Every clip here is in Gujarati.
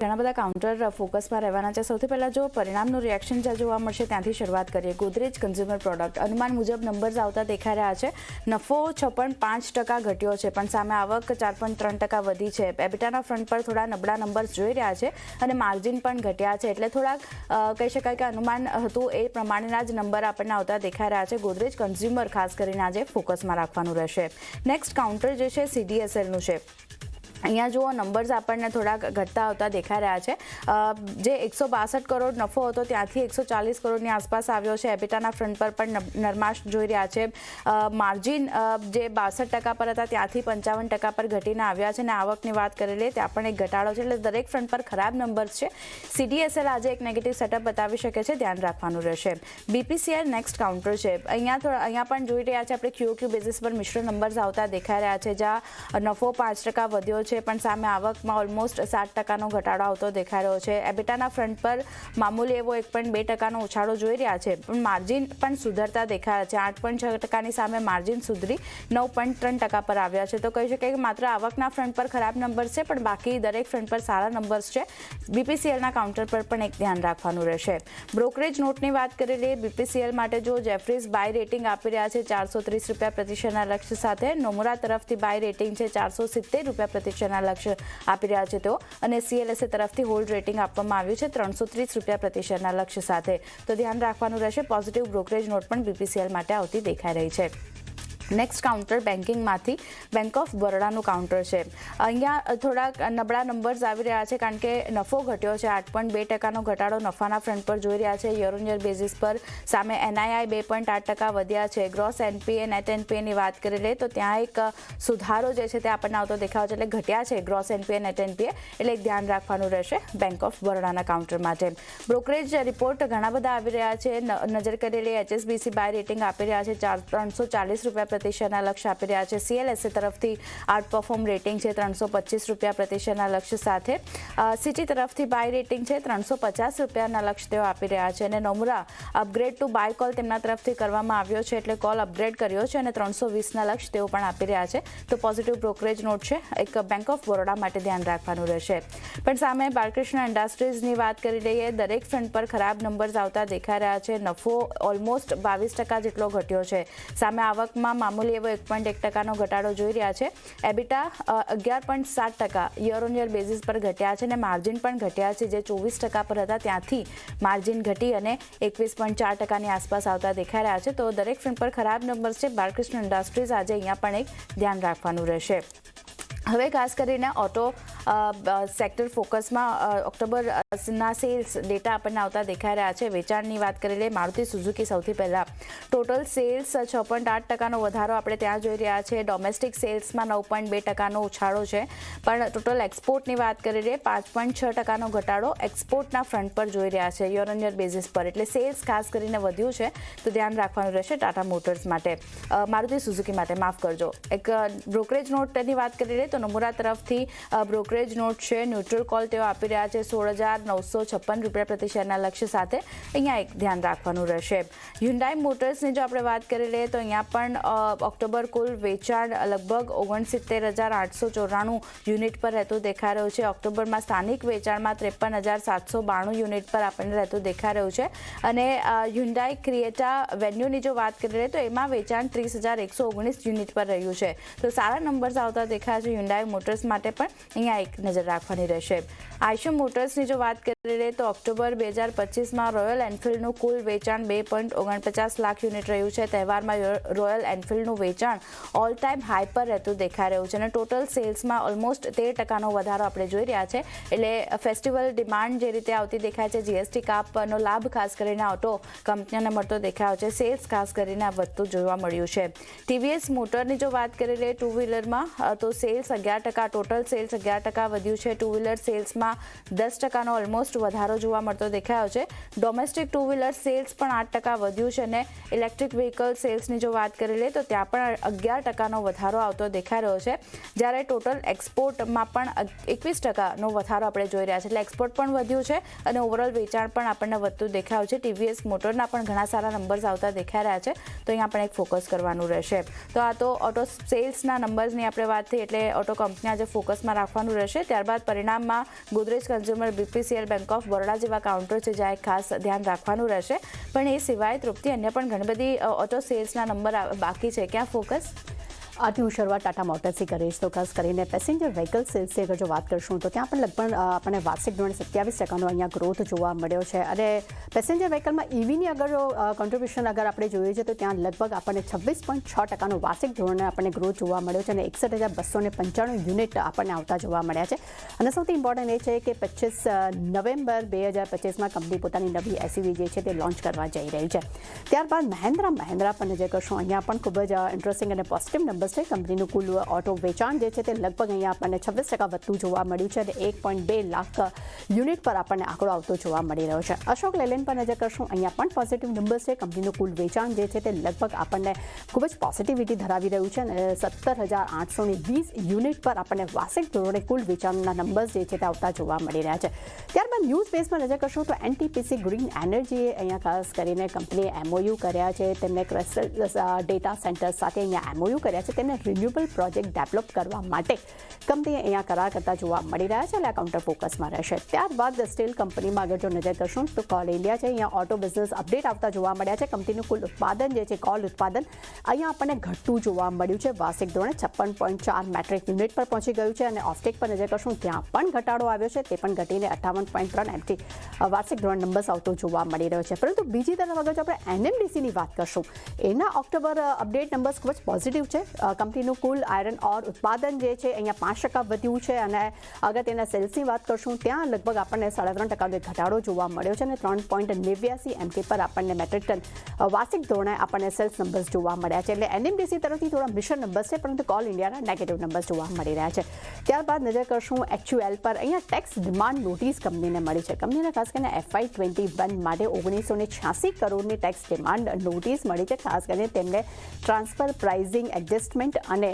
ઘણા બધા કાઉન્ટર ફોકસમાં રહેવાના છે. સૌથી પહેલાં જો પરિણામનું રિએક્શન જ્યાં જોવા મળશે, ત્યાંથી શરૂઆત કરીએ. ગોદરેજ કન્ઝ્યુમર પ્રોડક્ટ અનુમાન મુજબ નંબર્સ આવતા દેખાઈ રહ્યા છે. નફો છપ્પન પાંચ ટકા ઘટ્યો છે, પણ સામે આવક ચાર પોઈન્ટ ત્રણ ટકા વધી છે. એબિટાના ફ્રન્ટ પર થોડા નબળા નંબર્સ જોઈ રહ્યા છે અને માર્જિન પણ ઘટ્યા છે. એટલે થોડાક કહી શકાય કે અનુમાન હતું એ પ્રમાણેના જ નંબર આપણને આવતા દેખાઈ રહ્યા છે. ગોદરેજ કન્ઝ્યુમર ખાસ કરીને આજે ફોકસમાં રાખવાનું રહેશે. નેક્સ્ટ કાઉન્ટર જે છે સીડીએસએલનું છે. અહીંયા જુઓ નંબર્સ આપણને થોડાક ઘટતા આવતા દેખાઈ રહ્યા છે. જે એકસો બાસઠ કરોડ નફો હતો, ત્યાંથી એકસો ચાલીસ કરોડની આસપાસ આવ્યો છે. એપિટાના ફ્રન્ટ પર પણ નરમાશ જોઈ રહ્યા છે. માર્જિન જે બાસઠ ટકા પર હતા, ત્યાંથી પંચાવન ટકા પર ઘટીને આવ્યા છે. અને આવકની વાત કરી લઈએ, ત્યાં પણ એક ઘટાડો છે. એટલે દરેક ફ્રન્ટ પર ખરાબ નંબર્સ છે. સીડીએસએલ આજે એક નેગેટિવ સેટઅપ બતાવી શકે છે. ધ્યાન રાખવાનું રહેશે. બીપીસીએલ નેક્સ્ટ કાઉન્ટર છે. અહીંયા થોડા, અહીંયા પણ જોઈ રહ્યા છે. આપણે ક્યુ ક્યુ બેઝિસ પર મિશ્ર નંબર્સ આવતા દેખાઈ રહ્યા છે, જ્યાં નફો પાંચ ટકા વધ્યો છે પણ સામે આવકમાં ઓલમોસ્ટ સાત ટકાનો ઘટાડો આવતો દેખાઈ રહ્યો છે. એબિટાના ફ્રન્ટ પર મામૂલી એવો એક પોઈન્ટ બે ટકાનો ઉછાળો જોઈ રહ્યા છે. પણ માર્જિન પણ સુધરતા દેખાયા છે. આઠ પોઈન્ટ છ ટકાની સામે માર્જિન સુધરી નવ પોઈન્ટ ત્રણ ટકા પર આવ્યા છે. તો કહી શકાય કે માત્ર આવકના ફ્રન્ટ પર ખરાબ નંબર્સ છે, પણ બાકી દરેક ફ્રન્ટ પર સારા નંબર્સ છે. બીપીસીએલના કાઉન્ટર પર પણ એક ધ્યાન રાખવાનું રહેશે. બ્રોકરેજ નોટની વાત કરી લઈએ બીપીસીએલ માટે જો જેફરીઝ બાય રેટિંગ આપી રહ્યા છે, ચારસો ત્રીસ રૂપિયા પ્રતિ શેરના લક્ષ્ય સાથે. નોમુરા તરફથી બાય રેટિંગ છે, ચારસો સિત્તેર રૂપિયા પ્રતિ શેરના લક્ષ્ય આપી રહ્યા છે તેઓ. અને સીએલએસએ તરફથી હોલ્ડ રેટિંગ આપવામાં આવ્યું છે ત્રણસો ત્રીસ રૂપિયા પ્રતિ શેરના લક્ષ્ય સાથે. તો ધ્યાન રાખવાનું રહેશે, પોઝિટિવ બ્રોકરેજ નોટ પણ બીપીસીએલ માટે આવતી દેખાઈ રહી છે. નેક્સ્ટ કાઉન્ટર બેન્કિંગમાંથી બેંક ઓફ બરોડાનું કાઉન્ટર છે. અહીંયા થોડાક નબળા નંબર્સ આવી રહ્યા છે કારણ કે નફો ઘટ્યો છે. આઠ પોઈન્ટ બે ટકાનો ઘટાડો નફાના ફ્રન્ટ પર જોઈ રહ્યા છે. યર ઓન યર બેઝિસ પર સામે એનઆઈઆઈ બે પોઈન્ટ આઠ ટકા વધ્યા છે. ગ્રોસ એનપીએ નેટ એનપીએની વાત કરી લઈએ તો ત્યાં એક સુધારો જે છે તે આપણને આવતો દેખાવ છે. એટલે ઘટ્યા છે ગ્રોસ એનપીએ નેટ એનપીએ એટલે ધ્યાન રાખવાનું રહેશે બેંક ઓફ બરોડાના કાઉન્ટર માટે. બ્રોકરેજ રિપોર્ટ ઘણા બધા આવી રહ્યા છે. નજર કરી લઈએ એચએસબીસી બાય રેટિંગ આપી રહ્યા છે. ચાર, ત્રણસો ચાલીસ રૂપિયા પ્રતિ શેરના લક્ષ્ય આપી રહ્યા છે. સીએલએસએ તરફથી આઉટ પરફોર્મ રેટિંગ છે ત્રણસો પચીસ રૂપિયા પ્રતિ શેરના લક્ષ્ય સાથે. સિટી તરફથી બાય રેટિંગ છે ત્રણસો પચાસ રૂપિયાના લક્ષ્ય તેઓ આપી રહ્યા છે. અને Nomura upgrade to buy call તેમના તરફથી કરવામાં આવ્યો છે એટલે કોલ અપગ્રેડ કર્યો છે અને ત્રણસો વીસના લક્ષ્ય તેઓ પણ આપી રહ્યા છે. તો પોઝિટિવ બ્રોકરેજ નોટ છે. એક બેંક ઓફ બરોડા માટે ધ્યાન રાખવાનું રહેશે. પણ સામે બાલકૃષ્ણ ઇન્ડસ્ટ્રીઝની વાત કરી લઈએ, દરેક ફ્રન્ટ પર ખરાબ નંબર્સ આવતા દેખાઈ રહ્યા છે. નફો ઓલમોસ્ટ બાવીસ ટકા જેટલો ઘટ્યો છે. સામે આવકમાં મામૂલી એવો એક પોઈન્ટ એક ટકાનો ઘટાડો જોઈ રહ્યા છે. એબિટા અગિયાર પોઈન્ટ સાત ટકા યર ઓન યર બેઝિસ પર ઘટ્યા છે અને માર્જિન પણ ઘટ્યા છે. જે ચોવીસ ટકા પર હતા ત્યાંથી માર્જિન ઘટી અને એકવીસ પોઈન્ટ ચાર ટકાની આસપાસ આવતા દેખાઈ રહ્યા છે. તો દરેક ફિલ્મ પર ખરાબ નંબર્સ છે. બાલકૃષ્ણ ઇન્ડસ્ટ્રીઝ આજે અહીંયા પણ એક ધ્યાન રાખવાનું રહેશે. હવે ખાસ કરીને ઓટો સેક્ટર ફોકસમાં અ, ઓક્ટોબર અ, ના સેલ્સ ડેટા આપણને આવતા દેખાઈ રહ્યા છે. વેચાણની વાત કરી લઈએ મારુતિ સુઝુકી સૌથી પહેલાં. ટોટલ સેલ્સ છ પોઈન્ટ આઠ ટકાનો વધારો આપણે ત્યાં જોઈ રહ્યા છે ડોમેસ્ટિક સેલ્સમાં નવ પોઈન્ટ બે ટકાનો ઉછાળો છે. પણ ટોટલ એક્સપોર્ટની વાત કરી લઈએ પાંચ પોઈન્ટ છ ટકાનો ઘટાડો એક્સપોર્ટના ફ્રન્ટ પર જોઈ રહ્યા છે યર ઓન યર બેઝિસ પર. એટલે સેલ્સ ખાસ કરીને વધ્યું છે તો ધ્યાન રાખવાનું રહેશે ટાટા મોટર્સ માટે. મારુતિ સુઝુકી માટે માફ કરજો. એક બ્રોકરેજ નોટની વાત કરી લઈએ તો નમુરા તરફથી બ્રોકરેજ નોટ છે, ન્યુટ્રલ કોલ તેઓ આપી રહ્યા છે સોળ હજાર નવસો છપ્પન રૂપિયા પ્રતિ શેરના લક્ષ્ય સાથે અહીંયા એક ધ્યાન રાખવાનું રહેશે. હ્યુન્ડાઈ મોટર્સની જો આપણે વાત કરી લઈએ તો અહીંયા પણ ઓક્ટોબર કુલ વેચાણ લગભગ ઓગણસિત્તેર હજાર આઠસો ચોરાણું યુનિટ પર રહેતું દેખાઈ રહ્યું છે. ઓક્ટોબરમાં સ્થાનિક વેચાણમાં ત્રેપન હજાર સાતસો બાણું યુનિટ પર આપણને રહેતું દેખાઈ રહ્યું છે. અને હ્યુન્ડાઈ ક્રિએટા વેન્યુની જો વાત કરી લઈએ તો એમાં વેચાણ ત્રીસ હજાર એકસો ઓગણીસ યુનિટ પર રહ્યું છે. તો સારા નંબર્સ આવતા દેખાય છે હ્યુન્ડાઈ મોટર્સ માટે પણ અહીંયા એક નજર રાખવાની રહેશે. આઈશો મોટર્સની જો વાત કરી લઈએ તો ઓક્ટોબર બે હજાર પચીસમાં રોયલ એન્ફિલ્ડનું કુલ વેચાણ બે પોઈન્ટ ઓગણપચાસ લાખ યુનિટ રહ્યું છે. તહેવારમાં રોયલ એનફિલ્ડનું વેચાણ ઓલ ટાઈમ હાઈ પર રહેતું દેખાઈ રહ્યું છે અને ટોટલ સેલ્સમાં ઓલમોસ્ટ તેર ટકાનો વધારો આપણે જોઈ રહ્યા છે. એટલે ફેસ્ટિવલ ડિમાન્ડ જે રીતે આવતી દેખાય છે જીએસટી કાપનો લાભ ખાસ કરીને ઓટો કંપનીઓને મળતો દેખાયો છે. સેલ્સ ખાસ કરીને વધતું જોવા મળ્યું છે. ટીવીએસ મોટરની જો વાત કરીએ ટુ વ્હીલરમાં તો સેલ્સ અગિયાર ટકા ટોટલ સેલ્સ અગિયાર ટકા વધ્યું છે. ટુ વ્હીલર સેલ્સમાં દસ ટકાનો ઓલમોસ્ટ વધારો જોવા મળતો દેખાયો છે. ડોમેસ્ટિક ટુ વ્હીલર સેલ્સ પણ આઠ ટકા વધ્યું છે અને ઇલેક્ટ્રિક વ્હીકલ સેલ્સની જો વાત કરી લઈએ તો ત્યાં પણ અગિયાર ટકાનો વધારો આવતો દેખાઈ રહ્યો છે. જ્યારે ટોટલ એક્સપોર્ટમાં પણ એકવીસ ટકાનો વધારો આપણે જોઈ રહ્યા છે એટલે એક્સપોર્ટ પણ વધ્યું છે અને ઓવરઓલ વેચાણ પણ આપણને વધતું દેખાયું છે. ટીવીએસ મોટરના પણ ઘણા સારા નંબર્સ આવતા દેખાઈ રહ્યા છે. તો અહીંયા પણ એક ફોકસ કરવાનું રહેશે. તો આ તો ઓટો સેલ્સના નંબર્સની આપણે વાત થઈ, એટલે ઓટો કંપની આજે ફોકસમાં રાખવાનું રહેશે. ત્યારબાદ પરિણામમાં Godrej consumer BPCL Bank of Baroda જેવા કાઉન્ટર છે જ્યાં ખાસ ધ્યાન રાખવાનું રહેશે. પણ એ સિવાય તૃપ્તિ અન્ય પણ ઘણી બધી ઓટો સેલ્સના નંબર બાકી છે. ક્યાં ફોકસ હું શરૂઆત ટાટા મોટર્સથી કરીશ. તો ખાસ કરીને પેસેન્જર વ્હીકલ સેલ્સની અગર જો વાત કરશું, તો ત્યાં પણ લગભગ આપણને વાર્ષિક ધોરણે સત્યાવીસ ટકાનો અહીંયા ગ્રોથ જોવા મળ્યો છે. અને પેસેન્જર વ્હીકલમાં ઇવીની અગર કોન્ટ્રીબ્યુશન અગર આપણે જોઈએ છે, તો ત્યાં લગભગ આપણને છવ્વીસ પોઈન્ટ છ ટકાનો વાર્ષિક ધોરણે આપણને ગ્રોથ જોવા મળ્યો છે અને એકસઠ હજાર બસો ને પંચાણું યુનિટ આપણને આવતા જોવા મળ્યા છે. અને સૌથી ઇમ્પોર્ટન્ટ એ છે કે પચીસ નવેમ્બર બે હજાર પચીસમાં કંપની પોતાની નવી એસયુવી જે છે તે લોન્ચ કરવા જઈ રહી છે. ત્યારબાદ મહેન્દ્રા મહેન્દ્રા પણ નજર કરશું, અહીંયા પણ ખૂબ જ ઇન્ટરેસ્ટિંગ અને પોઝિટિવ નંબર્સ છે કંપનીનું કુલ ઓટો વેચાણ જે છે તે લગભગ અહીંયા આપણને છવ્વીસ ટકા વધતું જોવા મળ્યું છે અને એક પોઈન્ટ બે લાખ યુનિટ પર આપણને આંકડો આવતો જોવા મળી રહ્યો છે. અશોક લેલેન પર નજર કરશું, અહીંયા પણ પોઝિટિવ નંબર્સ છે. કંપનીનું કુલ વેચાણ જે છે તે લગભગ આપણને ખૂબ જ પોઝિટિવિટી ધરાવી રહ્યું છે અને સત્તર હજાર આઠસો ને વીસ યુનિટ પર આપણને વાર્ષિક ધોરણે કુલ વેચાણના નંબર્સ જે છે તે આવતા જોવા મળી રહ્યા છે. ત્યારબાદ ન્યૂઝ બેઝમાં નજર કરશું તો એનટીપીસી ગ્રીન એનર્જીએ અહીંયા ખાસ કરીને કંપનીએ એમઓયુ કર્યા છે. તેમને ક્રસ્ટલ ડેટા સેન્ટર સાથે અહીંયા એમઓયુ કર્યા છે. તેમને રિન્યુએબલ પ્રોજેક્ટ ડેવલપ કરવા માટે કંપનીએ અહીંયા કરાર કરતા જોવા મળી રહ્યા છે. એટલે આ કાઉન્ટર ફોકસમાં રહેશે. ત્યારબાદ સ્ટીલ કંપનીમાં આગળ જો નજર કરશું તો કોલ ઇન્ડિયા છે. અહીંયા ઓટો બિઝનેસ અપડેટ આવતા જોવા મળ્યા છે. કંપનીનું કુલ ઉત્પાદન જે છે કોલ ઉત્પાદન અહીંયા આપણને ઘટતું જોવા મળ્યું છે. વાર્ષિક ધોરણે છપ્પન પોઈન્ટ ચાર મેટ્રિક યુનિટ પર પહોંચી ગયું છે અને ઓફટેક પર નજર કરશું, ત્યાં પણ ઘટાડો આવ્યો છે. તે પણ ઘટીને અઠાવન પોઈન્ટ ત્રણ એમટી વાર્ષિક ધોરણ નંબર્સ આવતો જોવા મળી રહ્યો છે. પરંતુ બીજી તરફ અગર જો આપણે એનએમડીસીની વાત કરશું, એના ઓક્ટોબર અપડેટ નંબર્સ ખૂબ જ પોઝિટિવ છે. કંપનીનું કુલ આયરન ઓર ઉત્પાદન જે છે, અહીંયા પાંચ ટકા વધ્યું છે અને અગર તેના સેલ્સની વાત કરશું, ત્યાં લગભગ આપણને સાડા ત્રણ ટકાનો ઘટાડો જોવા મળ્યો છે અને ત્રણ પોઈન્ટ નેવ્યાસી એમકે પર આપણને મેટ્રિક ટન વાર્ષિક ધોરણે આપણને સેલ્સ નંબર્સ જોવા મળ્યા છે. એટલે એનએમડીસી તરફથી થોડા મિશ્ર નંબર્સ છે, પરંતુ કોલ ઇન્ડિયાના નેગેટિવ નંબર્સ જોવા મળી રહ્યા છે. ત્યારબાદ નજર કરશું એચયુએલ પર. અહીંયા ટેક્સ ડિમાન્ડ નોટિસ કંપનીને મળી છે. કંપનીને ખાસ કરીને એફઆઈ ટ્વેન્ટી વન માટે ઓગણીસો ને છ્યાસી કરોડની ટેક્સ ડિમાન્ડ નોટિસ મળી છે. ખાસ કરીને તેમને ટ્રાન્સફર પ્રાઇઝિંગ એડજસ્ટમેન્ટ અને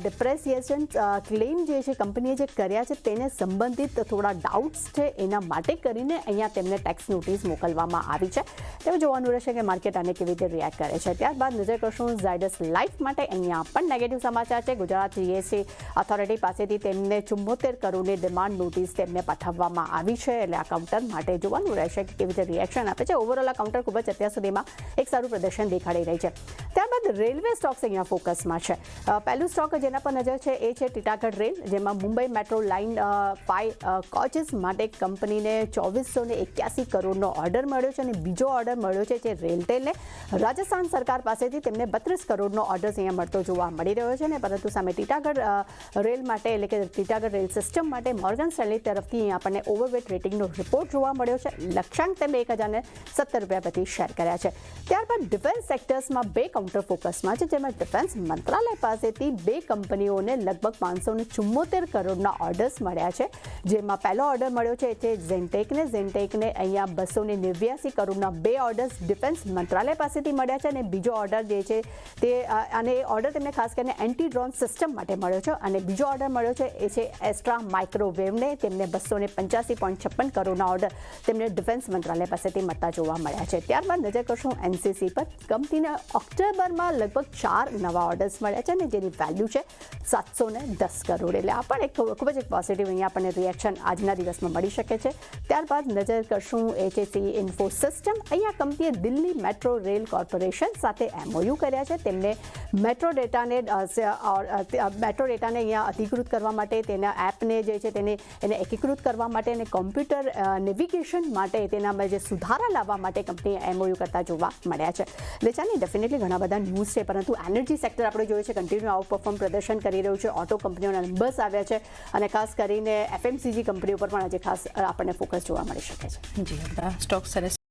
ડિપ્રેસિએશન ક્લેમ જે છે કંપનીએ જે કર્યા છે તેને સંબંધિત થોડા ડાઉટ્સ છે એના માટે કરીને અહીંયા તેમને ટેક્સ નોટિસ મોકલવામાં આવી છે. તેવું જોવાનું રહેશે કે માર્કેટ આને કેવી રીતે રિએક્ટ કરે છે. ત્યારબાદ નજર કરશું ઝાયડસ લાઈફ માટે અહીંયા પણ નેગેટિવ સમાચાર છે. ગુજરાત જીએસટી ઓથોરિટી પાસેથી તેમને ચુમ્મોતેર કરોડની ડિમાન્ડ નોટિસ તેમને પાઠવવામાં આવી છે. એટલે આ કાઉન્ટર માટે જોવાનું રહેશે કે કેવી રીતે રિએક્શન આપે છે. ઓવરઓલ આ કાઉન્ટર ખૂબ જ અત્યાર સુધીમાં એક સારું પ્રદર્શન દેખાડી રહી છે. ત્યારબાદ રેલવે સ્ટોક્સ અહીંયા ફોકસમાં છે. પહેલું સ્ટોક જેના પર નજર છે એ છે ટીટાગઢ રેલ, જેમાં Mumbai metro line five coaches માટે કંપનીને ચોવીસો ને એક્યાસી કરોડનો ઓર્ડર મળ્યો છે અને બીજો ઓર્ડર મળ્યો છે જે રેલટેલને રાજસ્થાન સરકાર પાસેથી તેમને બત્રીસ કરોડનો ઓર્ડર અહીંયા મળતો જોવા મળી રહ્યો છે ને પરંતુ સામે ટીટાગઢ રેલ માટે એટલે કે ટીટાગઢ રેલ સિસ્ટમ માટે મોર્ગન સ્ટેલી તરફથી અહીં આપણને ઓવરવેટ રેટિંગનો રિપોર્ટ જોવા મળ્યો છે. લક્ષ્યાંક તેમણે એક હજારને સત્તર રૂપિયા પ્રતિ શેર કર્યા છે. ત્યારબાદ ડિફેન્સ સેક્ટર્સમાં બે કાઉન્ટર ફોકસમાં છે, જેમાં ડિફેન્સ મંત્રાલય પાસેથી બે કંપનીઓને લગભગ પાંચસો ને ચુમ્મોતેર કરોડના ઓર્ડર્સ મળ્યા છે. જેમાં પહેલો ઓર્ડર મળ્યો છે તે ઝેન્ટેકને ઝેન્ટેકને અહીંયા બસો ને નેવ્યાસી કરોડના બે ઓર્ડર્સ ડિફેન્સ મંત્રાલય પાસેથી મળ્યા છે અને બીજો ઓર્ડર જે છે તે અને એ ઓર્ડર તેમને ખાસ કરીને એન્ટી ડ્રોન સિસ્ટમ માટે મળ્યો છે. અને બીજો ઓર્ડર મળ્યો છે, એ છે એસ્ટ્રા માઇક્રોવેવને તેમને બસો ને પંચ્યાસી પોઈન્ટ છપ્પન કરોડના ઓર્ડર તેમને ડિફેન્સ મંત્રાલય પાસેથી મળતા જોવા મળ્યા છે. ત્યારબાદ નજર કરશું એનસીસી પર. કંપનીને ઓક્ટોબરમાં લગભગ ચાર નવા ઓર્ડર્સ મળ્યા છે અને જેની વેલ્યુ છે સાતસો ને દસ કરોડ. એટલે આ પણ એક ખૂબ જ એક પોઝિટિવ અહીંયા આપણને રિએક્શન આજના દિવસમાં મળી શકે છે. ત્યારબાદ નજર કરશું એચએસી ઇન્ફો સિસ્ટમ અહીંયા કંપનીએ દિલ્હી મેટ્રો રેલ કોર્પોરેશન સાથે એમઓયુ કર્યા છે. તેમને મેટ્રો ડેટાને મેટ્રો ડેટાને અહીંયા અધિકૃત કરવા માટે, તેના એપને જે છે તેને, એને એકીકૃત કરવા માટે અને કોમ્પ્યુટર નેવિગેશન માટે તેનામાં જે સુધારા લાવવા માટે કંપનીએ એમઓયુ કરતા જોવા મળ્યા છે. એટલે ચાલે ડેફિનેટલી ઘણા બધા ન્યૂઝ છે, પરંતુ એનર્જી સેક્ટર આપણે જોઈએ છે કન્ટિન્યુ આઉટ પરફોર્મ પ્રદર્શન કરી રહ્યું છે. ઓટો કંપનીઓના નંબર્સ આવ્યા છે અને ખાસ કરીને એફએમસીજી કંપનીઓ પર પણ આજે ખાસ આપણને ફોકસ જોવા મળી શકે છે. જી સ્ટોક સરસ